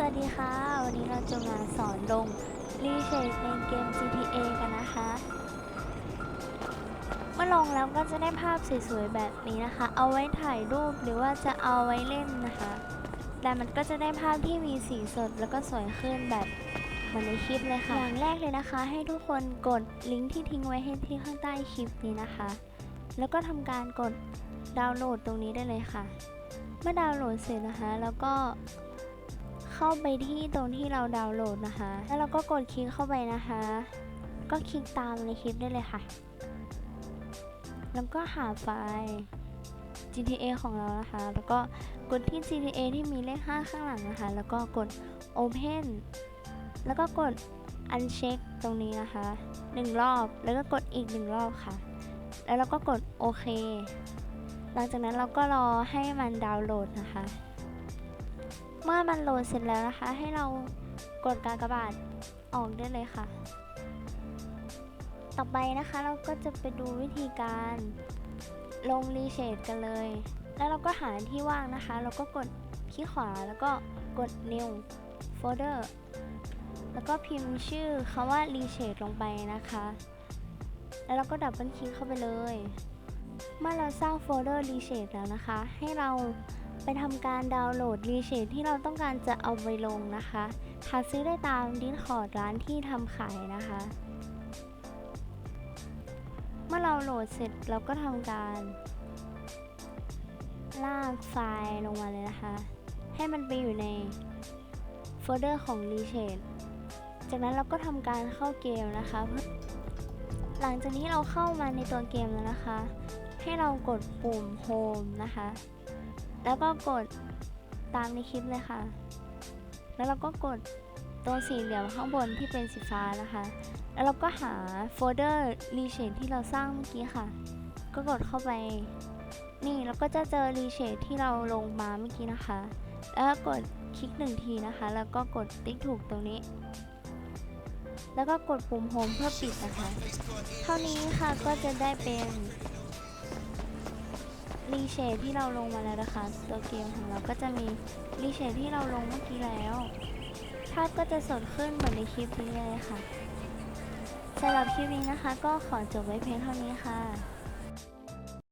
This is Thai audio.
สวัสดีค่ะ วันนี้เราจะมาสอนลงรีเชดในเกม GTA กันนะคะ เมื่อลงแล้วก็จะได้ภาพสวยๆแบบนี้นะคะ เอาไว้ถ่ายรูปหรือว่าจะเอาไว้เล่นนะคะ แต่มันก็จะได้ภาพที่มีสีสดแล้วก็สวยขึ้นแบบเหมือนในคลิปเลยค่ะ อย่างแรกเลยนะคะ ให้ทุกคนกดลิงก์ที่ทิ้งไว้ให้ที่ข้างใต้คลิปนี้นะคะ แล้วก็ทำการกดดาวน์โหลดตรงนี้ได้เลยค่ะ เมื่อดาวน์โหลดเสร็จนะคะ แล้วก็ เข้าไปที่ตรงที่เราดาวน์โหลดนะคะ แล้วเราก็กดคลิกเข้าไปนะคะ ก็คลิกตามในคลิปได้เลยค่ะ แล้วก็หาไฟล์ GTA ของเรานะคะ แล้วก็กดที่ GTA ที่มีเลข 5 ข้างหลังนะคะ แล้วก็กด Open แล้วก็กด Uncheck ตรงนี้นะคะหนึ่งรอบ แล้วก็กดอีกหนึ่งรอบค่ะ แล้วเราก็กดโอเค หลังจากนั้นเราก็รอให้มันดาวน์โหลดนะคะ มื่อมันโหลดเสร็จแล้วนะคะ ให้เรากดกากบาทออกได้เลยค่ะ ต่อไปนะคะเราก็จะไปดูวิธีการลงรีเชดกันเลย แล้วเราก็หาที่ว่างนะคะ เราก็กดคลิกขวาแล้วก็กด new folder แล้วก็พิมพ์ชื่อคำว่า reshade ลงไปนะคะ แล้วเราก็ดับเบิลคลิกเข้าไปเลย เมื่อเราสร้างโฟลเดอร์ reshade แล้วนะคะ ให้เรา ไปทำการดาวน์โหลดรีเชดที่เราต้องการจะเอาไปลงนะคะหาซื้อได้ตามดิสคอดร้านที่ทำขายนะคะ เมื่อเราโหลดเสร็จเราก็ทำการ ลากไฟล์ลงมาเลยนะคะ ให้มันไปอยู่ในโฟลเดอร์ของรีเชดจากนั้นเราก็ทำการเข้าเกมนะคะ หลังจากนี้เราเข้ามาในตัวเกมแล้วนะคะ ให้เรากดปุ่ม Home นะคะ แล้วก็กดตามในคลิปเลยค่ะ แล้วเราก็กดตัวสีเหลี่ยมข้างบนที่เป็นสีฟ้านะคะ แล้วเราก็หาโฟลเดอร์รีเชดที่เราสร้างเมื่อกี้ค่ะ ก็กดเข้าไป นี่เราก็จะเจอรีเชดที่เราลงมาเมื่อกี้นะคะ แล้วก็กดคลิกหนึ่งทีนะคะ แล้วก็กดติ๊กถูกตรงนี้ แล้วก็กดปุ่มโฮมเพื่อปิดนะคะ เท่านี้ค่ะก็จะได้เป็น รีเชดที่เราลงมาแล้วนะคะ ตัวเกมของเราก็จะมีรีเชดที่เราลงเมื่อกี้แล้ว ภาพก็จะสดขึ้นเหมือนในคลิปนี้เลยค่ะสำหรับคลิปนี้นะคะ ก็ขอจบไว้เพียงเท่านี้ค่ะ